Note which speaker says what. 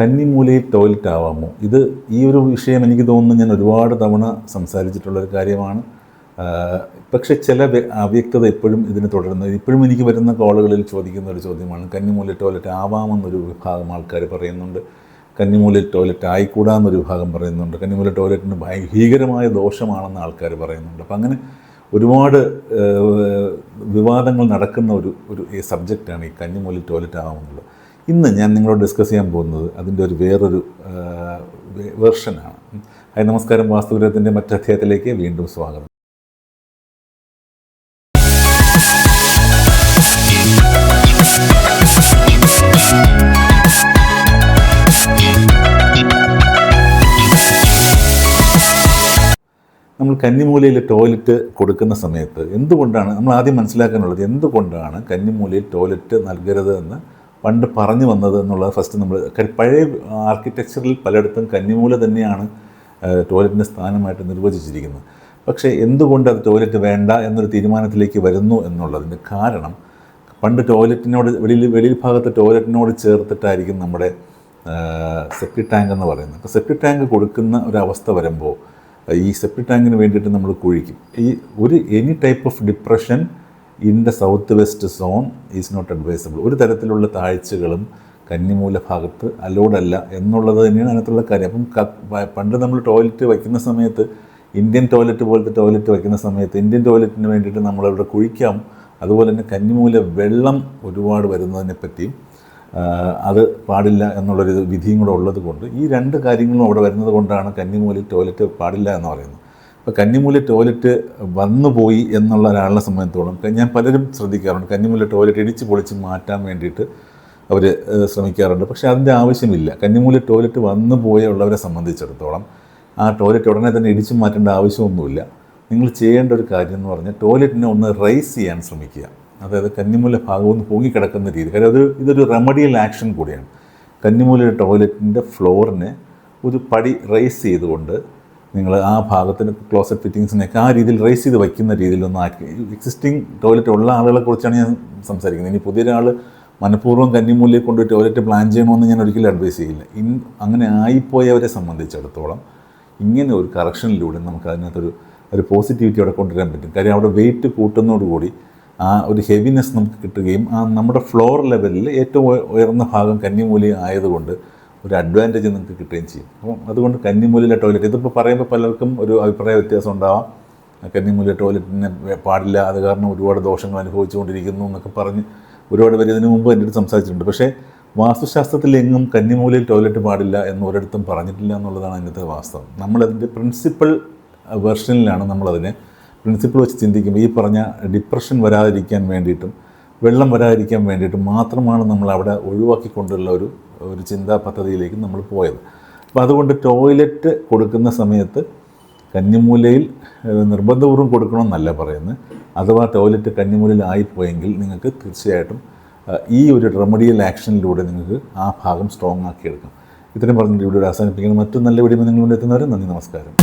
Speaker 1: കന്നിമൂലയിൽ toilet ഇത് ഈ ഒരു വിഷയം എനിക്ക് തോന്നുന്നു ഞാൻ ഒരുപാട് തവണ സംസാരിച്ചിട്ടുള്ളൊരു കാര്യമാണ്. പക്ഷെ ചില അവ്യക്തത എപ്പോഴും ഇതിന് തുടരുന്നത് ഇപ്പോഴും എനിക്ക് വരുന്ന കോളുകളിൽ ചോദിക്കുന്ന ഒരു ചോദ്യമാണ് കന്നിമൂലയിൽ ടോയ്ലറ്റ് ആവാമെന്നൊരു വിഭാഗം ആൾക്കാർ പറയുന്നുണ്ട്. കന്നിമൂലയിൽ ടോയ്ലറ്റ് ആയിക്കൂടാന്നൊരു വിഭാഗം പറയുന്നുണ്ട്. കന്നിമൂല ടോയ്ലറ്റിന് ഭീകരമായ ദോഷമാണെന്ന് ആൾക്കാർ പറയുന്നുണ്ട്. അപ്പം അങ്ങനെ ഒരുപാട് വിവാദങ്ങൾ നടക്കുന്ന ഒരു ഒരു സബ്ജക്റ്റാണ് ഈ കന്നിമൂലയിൽ ടോയ്ലറ്റ് ആവാമെന്നുള്ളത്. ഇന്ന് ഞാൻ നിങ്ങളോട് ഡിസ്കസ് ചെയ്യാൻ പോകുന്നത് അതിന്റെ ഒരു വേറൊരു വേർഷനാണ് ഹായ് നമസ്കാരം. വാസ്തുവിരത്തിന്റെ മറ്റധ്യായത്തിലേക്ക് വീണ്ടും സ്വാഗതം. നമ്മൾ കന്നിമൂലയിൽ ടോയ്ലറ്റ് കൊടുക്കുന്ന സമയത്ത് എന്തുകൊണ്ടാണ് നമ്മൾ ആദ്യം മനസ്സിലാക്കാനുള്ളത് എന്തുകൊണ്ടാണ് കന്നിമൂലയിൽ ടോയ്ലറ്റ് നൽകരുത് എന്ന് പണ്ട് പറഞ്ഞു വന്നത് എന്നുള്ളത് ഫസ്റ്റ് നമ്മൾ പഴയ ആർക്കിടെക്ചറിൽ പലയിടത്തും കന്നിമൂല തന്നെയാണ് ടോയ്ലറ്റിന്റെ സ്ഥാനമായിട്ട് നിർവചിച്ചിരിക്കുന്നത്. പക്ഷേ എന്തുകൊണ്ട് അത് ടോയ്ലറ്റ് വേണ്ട എന്നൊരു തീരുമാനത്തിലേക്ക് വരുന്നു എന്നുള്ളതിന്റെ കാരണം പണ്ട് ടോയ്ലറ്റിനോട് വെളിയിൽ വെളിയിൽ ഭാഗത്ത് ടോയ്ലറ്റിനോട് ചേർത്തിട്ടായിരിക്കും നമ്മുടെ സെപ്റ്റി ടാങ്ക് എന്ന് പറയുന്നത്. അപ്പോൾ സെപ്റ്റി ടാങ്ക് കൊടുക്കുന്ന ഒരവസ്ഥ വരുമ്പോൾ ഈ സെപ്റ്റി ടാങ്കിന് വേണ്ടിയിട്ട് നമ്മൾ കുഴിക്കും. ഈ ഒരു any type of depression in the south west zone is not advisable. ഒരു തരത്തിലുള്ള താഴ്ചകളും കന്നിമൂല ഭാഗത്ത് അലോഡല്ല എന്നുള്ളത് തന്നെയാണ് അതിനകത്തുള്ള കാര്യം. അപ്പം പണ്ട് നമ്മൾ ടോയ്ലറ്റ് വയ്ക്കുന്ന സമയത്ത് ഇന്ത്യൻ ടോയ്ലറ്റ് പോലത്തെ ടോയ്ലറ്റ് വയ്ക്കുന്ന സമയത്ത് ഇന്ത്യൻ ടോയ്ലറ്റിന് വേണ്ടിയിട്ട് നമ്മളിവിടെ കുഴിക്കാം. അതുപോലെ തന്നെ കന്നിമൂല വെള്ളം ഒരുപാട് വരുന്നതിനെ പറ്റിയും അത് പാടില്ല എന്നുള്ളൊരു വിധിയും കൂടെ ഉള്ളത് കൊണ്ട് ഈ രണ്ട് കാര്യങ്ങളും അവിടെ വരുന്നത് കൊണ്ടാണ് കന്നിമൂലയിൽ ടോയ്ലറ്റ് പാടില്ല എന്ന് പറയുന്നത്. അപ്പോൾ കന്നിമൂല ടോയ്ലറ്റ് വന്നുപോയി എന്നുള്ള ഒരാളെ സംബന്ധിച്ചോളം ഞാൻ പലരും ശ്രദ്ധിക്കാറുണ്ട്. കന്നിമൂല ടോയ്ലറ്റ് ഇടിച്ച് പൊളിച്ച് മാറ്റാൻ വേണ്ടിയിട്ട് അവർ ശ്രമിക്കാറുണ്ട്. പക്ഷേ അതിന്റെ ആവശ്യമില്ല. കന്നിമൂല ടോയ്ലറ്റ് വന്നു പോയുള്ളവരെ സംബന്ധിച്ചിടത്തോളം ആ ടോയ്ലറ്റ് ഉടനെ തന്നെ ഇടിച്ചു മാറ്റേണ്ട ആവശ്യമൊന്നുമില്ല. നിങ്ങൾ ചെയ്യേണ്ട ഒരു കാര്യം എന്ന് പറഞ്ഞാൽ ടോയ്ലറ്റിനെ ഒന്ന് റൈസ് ചെയ്യാൻ ശ്രമിക്കുക. അതായത് കന്നിമൂല ഒന്ന് പൊങ്ങിക്കിടക്കുന്ന രീതി. കാര്യം അത് ഇതൊരു റെമഡിയൽ ആക്ഷൻ കൂടിയാണ്. കന്നിമൂല ടോയ്ലറ്റിന്റെ ഫ്ലോറിനെ ഒരു പടി റൈസ് ചെയ്തുകൊണ്ട് നിങ്ങൾ ആ ഭാഗത്തിന് ക്ലോസറ്റ് ഫിറ്റിങ്സിനെയൊക്കെ ആ രീതിയിൽ റേസ് ചെയ്ത് വയ്ക്കുന്ന രീതിയിലൊന്ന് ആക്കി. എക്സിസ്റ്റിംഗ് ടോയ്ലറ്റ് ഉള്ള ആളുകളെ കുറിച്ചാണ് ഞാൻ സംസാരിക്കുന്നത്. ഇനി പുതിയൊരാൾ മനഃപൂർവം കന്നിമൂലിയെ കൊണ്ട് ടോയ്ലറ്റ് പ്ലാൻ ചെയ്യണമെന്ന് ഞാൻ ഒരിക്കലും അഡ്വൈസ് ചെയ്യില്ല. ഇൻ അങ്ങനെ ആയിപ്പോയവരെ സംബന്ധിച്ചിടത്തോളം ഇങ്ങനെ ഒരു കറക്ഷനിലൂടെ നമുക്ക് അതിനകത്തൊരു ഒരു പോസിറ്റിവിറ്റി അവിടെ കൊണ്ടുവരാൻ പറ്റും. കാര്യം അവിടെ വെയിറ്റ് കൂട്ടുന്നതോടുകൂടി ആ ഒരു ഹെവിനെസ് നമുക്ക് കിട്ടുകയും ആ നമ്മുടെ ഫ്ലോർ ലെവലിൽ ഏറ്റവും ഉയർന്ന ഭാഗം കന്നിമൂലി ആയതുകൊണ്ട് ഒരു അഡ്വാന്റേജ് നിങ്ങൾക്ക് കിട്ടുകയും ചെയ്യും. അപ്പം അതുകൊണ്ട് കന്നിമൂലിലെ ടോയ്ലറ്റ് ഇതിപ്പോൾ പറയുമ്പോൾ പലർക്കും ഒരു അഭിപ്രായ വ്യത്യാസം ഉണ്ടാവാം. കന്നിമൂലിലെ ടോയ്ലറ്റിനെ പാടില്ല അത് കാരണം ഒരുപാട് ദോഷങ്ങൾ അനുഭവിച്ചുകൊണ്ടിരിക്കുന്നു എന്നൊക്കെ പറഞ്ഞ് ഒരുപാട് പേര് ഇതിനു മുമ്പ് എന്റെ അടുത്ത് സംസാരിച്ചിട്ടുണ്ട്. പക്ഷേ വാസ്തുശാസ്ത്രത്തിൽ എങ്ങും കന്നിമൂലയിൽ ടോയ്ലറ്റ് പാടില്ല എന്ന് ഒരിടത്തും പറഞ്ഞിട്ടില്ല എന്നുള്ളതാണ് അതിന്റെ വാസ്തവം. നമ്മളതിന്റെ പ്രിൻസിപ്പൽ വെർഷനിലാണ് നമ്മളതിനെ പ്രിൻസിപ്പിൾ വെച്ച് ചിന്തിക്കുമ്പോൾ ഈ പറഞ്ഞ ഡിപ്രഷൻ വരാതിരിക്കാൻ വേണ്ടിയിട്ടും വെള്ളം വരാതിരിക്കാൻ വേണ്ടിയിട്ടും മാത്രമാണ് നമ്മൾ അവിടെ ഒഴിവാക്കിക്കൊണ്ടുള്ള ഒരു ഒരു ചിന്താ പദ്ധതിയിലേക്ക് നമ്മൾ പോയത്. അപ്പോൾ അതുകൊണ്ട് ടോയ്ലറ്റ് കൊടുക്കുന്ന സമയത്ത് കഞ്ഞിമൂലയിൽ നിർബന്ധപൂർവം കൊടുക്കണമെന്നല്ല പറയുന്നത്. അഥവാ ടോയ്ലറ്റ് കന്നിമൂലയിൽ ആയിപ്പോയെങ്കിൽ നിങ്ങൾക്ക് തീർച്ചയായിട്ടും ഈ ഒരു റെമഡിയൽ ആക്ഷനിലൂടെ നിങ്ങൾക്ക് ആ ഭാഗം സ്ട്രോങ് ആക്കിയെടുക്കാം. ഇത്രയും പറഞ്ഞിട്ട് ഇവിടെ അവസാനിപ്പിക്കുന്നത് മറ്റു നല്ല വീഡിയോ നിങ്ങൾ എത്തുന്നവരെ നന്ദി നമസ്കാരം.